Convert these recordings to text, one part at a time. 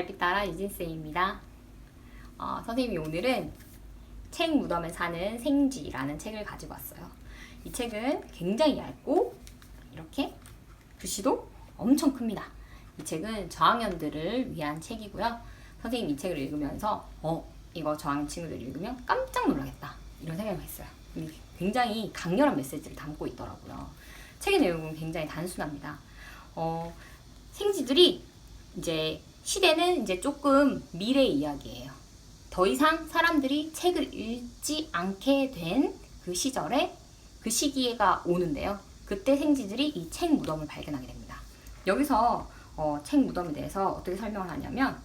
달빛 따라 유진쌤입니다. 어, 선생님이 오늘은 책 무덤에 사는 생쥐라는 책을 가지고 왔어요. 이 책은 굉장히 얇고 이렇게 글씨도 엄청 큽니다. 이 책은 저학년들을 위한 책이고요. 선생님 이 책을 읽으면서 어 이거 저학년 친구들 읽으면 깜짝 놀라겠다 이런 생각을 했어요. 이 굉장히 강렬한 메시지를 담고 있더라고요. 책의 내용은 굉장히 단순합니다. 어, 생쥐들이 이제 시대는 이제 조금 미래 이야기예요. 더 이상 사람들이 책을 읽지 않게 된 그 시절에 그 시기가 오는데요. 그때 생쥐들이 이 책 무덤을 발견하게 됩니다. 여기서 어, 책 무덤에 대해서 어떻게 설명을 하냐면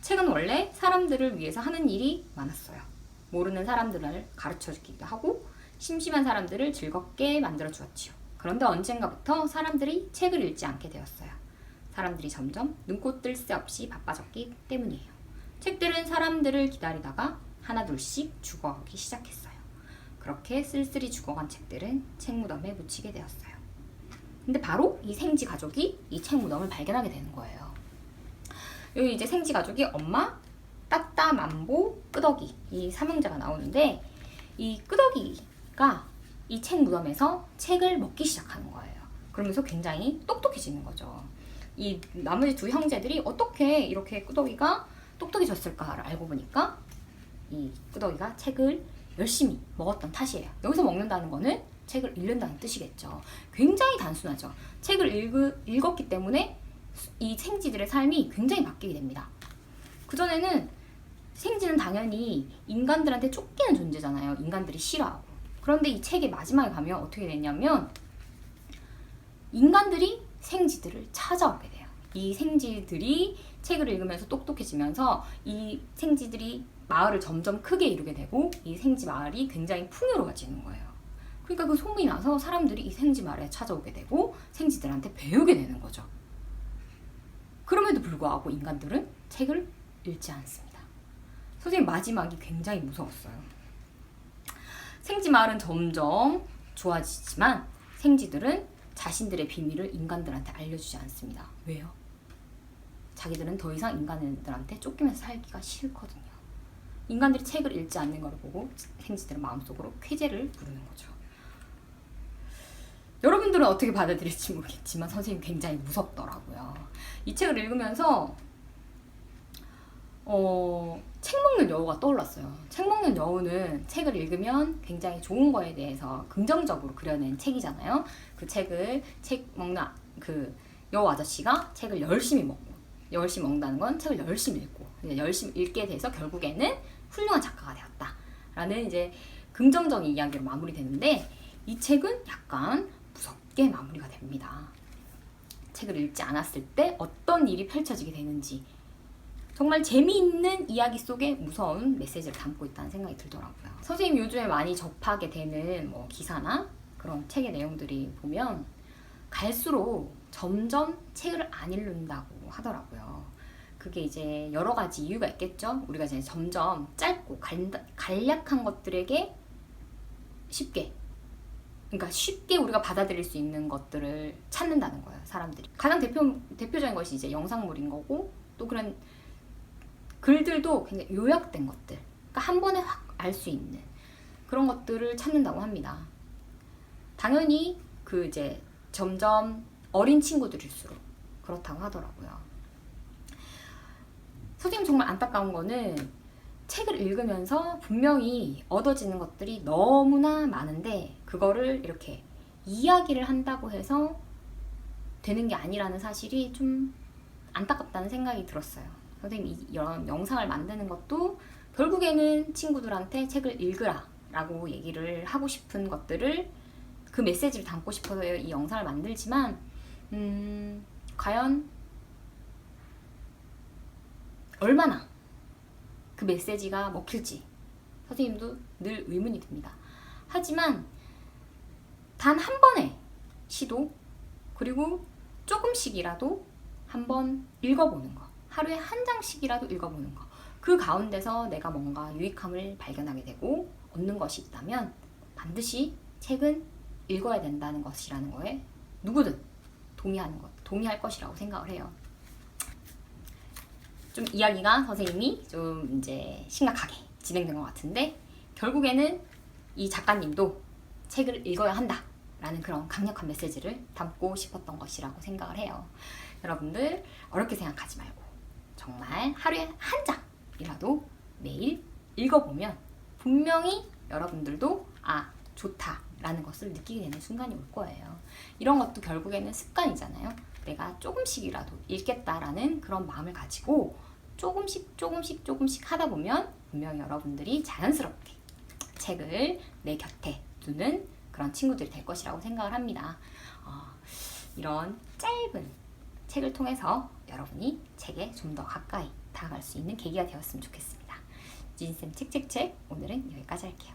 책은 원래 사람들을 위해서 하는 일이 많았어요. 모르는 사람들을 가르쳐 주기도 하고 심심한 사람들을 즐겁게 만들어 주었지요. 그런데 언젠가부터 사람들이 책을 읽지 않게 되었어요. 사람들이 점점 눈코 뜰 새 없이 바빠졌기 때문이에요. 책들은 사람들을 기다리다가 하나둘씩 죽어가기 시작했어요. 그렇게 쓸쓸히 죽어간 책들은 책 무덤에 묻히게 되었어요. 근데 바로 이 생쥐 가족이 이 책 무덤을 발견하게 되는 거예요. 여기 이제 생쥐 가족이 엄마, 따따, 만보, 끄덕이 이 삼형제가 나오는데 이 끄덕이가 이 책 무덤에서 책을 먹기 시작하는 거예요. 그러면서 굉장히 똑똑해지는 거죠. 이 나머지 두 형제들이 어떻게 이렇게 끄덕이가 똑똑해졌을까를 알고 보니까 이 끄덕이가 책을 열심히 먹었던 탓이에요. 여기서 먹는다는 거는 책을 읽는다는 뜻이겠죠. 굉장히 단순하죠. 책을 읽, 읽었기 때문에 이 생쥐들의 삶이 굉장히 바뀌게 됩니다. 그전에는 생쥐는 당연히 인간들한테 쫓기는 존재잖아요. 인간들이 싫어하고. 그런데 이 책의 마지막에 가면 어떻게 되냐면 인간들이 생쥐들을 찾아오게 돼요. 이 생쥐들이 책을 읽으면서 똑똑해지면서 이 생쥐들이 마을을 점점 크게 이루게 되고 이 생쥐 마을이 굉장히 풍요로워지는 거예요. 그러니까 그 소문이 나서 사람들이 이 생쥐 마을에 찾아오게 되고 생쥐들한테 배우게 되는 거죠. 그럼에도 불구하고 인간들은 책을 읽지 않습니다. 선생님 마지막이 굉장히 무서웠어요. 생쥐 마을은 점점 좋아지지만 생쥐들은 자신들의 비밀을 인간들한테 알려주지 않습니다. 왜요? 자기들은 더 이상 인간들한테 쫓기면서 살기가 싫거든요. 인간들이 책을 읽지 않는 걸 보고 생쥐들은 마음속으로 쾌재를 부르는 거죠. 여러분들은 어떻게 받아들일지 모르겠지만 선생님 굉장히 무섭더라고요. 이 책을 읽으면서 어, 책 먹는 여우가 떠올랐어요. 책 먹는 여우는 책을 읽으면 굉장히 좋은 거에 대해서 긍정적으로 그려낸 책이잖아요. 그 책을 책 먹는 아- 그 여우 아저씨가 책을 열심히 먹고 열심히 먹는다는 건 책을 열심히 읽고 열심히 읽게 돼서 결국에는 훌륭한 작가가 되었다라는 이제 긍정적인 이야기로 마무리되는데 이 책은 약간 무섭게 마무리가 됩니다. 책을 읽지 않았을 때 어떤 일이 펼쳐지게 되는지 정말 재미있는 이야기 속에 무서운 메시지를 담고 있다는 생각이 들더라고요. 선생님 요즘에 많이 접하게 되는 뭐 기사나 그런 책의 내용들이 보면 갈수록 점점 책을 안 읽는다고 하더라고요. 그게 이제 여러 가지 이유가 있겠죠. 우리가 이제 점점 짧고 간, 간략한 것들에게 쉽게 그러니까 쉽게 우리가 받아들일 수 있는 것들을 찾는다는 거예요, 사람들이. 가장 대표 대표적인 것이 이제 영상물인 거고 또 그런 글들도 굉장히 요약된 것들. 그러니까 한 번에 확 알 수 있는 그런 것들을 찾는다고 합니다. 당연히 그 이제 점점 어린 친구들일수록 그렇다고 하더라고요. 선생님 정말 안타까운 거는 책을 읽으면서 분명히 얻어지는 것들이 너무나 많은데 그거를 이렇게 이야기를 한다고 해서 되는 게 아니라는 사실이 좀 안타깝다는 생각이 들었어요. 선생님이 이런 영상을 만드는 것도 결국에는 친구들한테 책을 읽으라 라고 얘기를 하고 싶은 것들을 그 메시지를 담고 싶어서 이 영상을 만들지만 음, 과연 얼마나 그 메시지가 먹힐지 선생님도 늘 의문이 듭니다. 하지만 단 한 번의 시도 그리고 조금씩이라도 한번 읽어보는 거 하루에 한 장씩이라도 읽어보는 거 그 가운데서 내가 뭔가 유익함을 발견하게 되고 얻는 것이 있다면 반드시 책은 읽어야 된다는 것이라는 거에 누구든 동의하는 것, 동의할 것이라고 생각을 해요. 좀 이야기가 선생님이 좀 이제 심각하게 진행된 것 같은데 결국에는 이 작가님도 책을 읽어야 한다 라는 그런 강력한 메시지를 담고 싶었던 것이라고 생각을 해요. 여러분들 어렵게 생각하지 말고 정말 하루에 한 장이라도 매일 읽어보면 분명히 여러분들도 아 좋다 라는 것을 느끼게 되는 순간이 올 거예요. 이런 것도 결국에는 습관이잖아요. 내가 조금씩이라도 읽겠다라는 그런 마음을 가지고 조금씩 조금씩 조금씩 하다 보면 분명히 여러분들이 자연스럽게 책을 내 곁에 두는 그런 친구들이 될 것이라고 생각을 합니다. 어, 이런 짧은 책을 통해서 여러분이 책에 좀 더 가까이 다가갈 수 있는 계기가 되었으면 좋겠습니다. 지진쌤 책책책 오늘은 여기까지 할게요.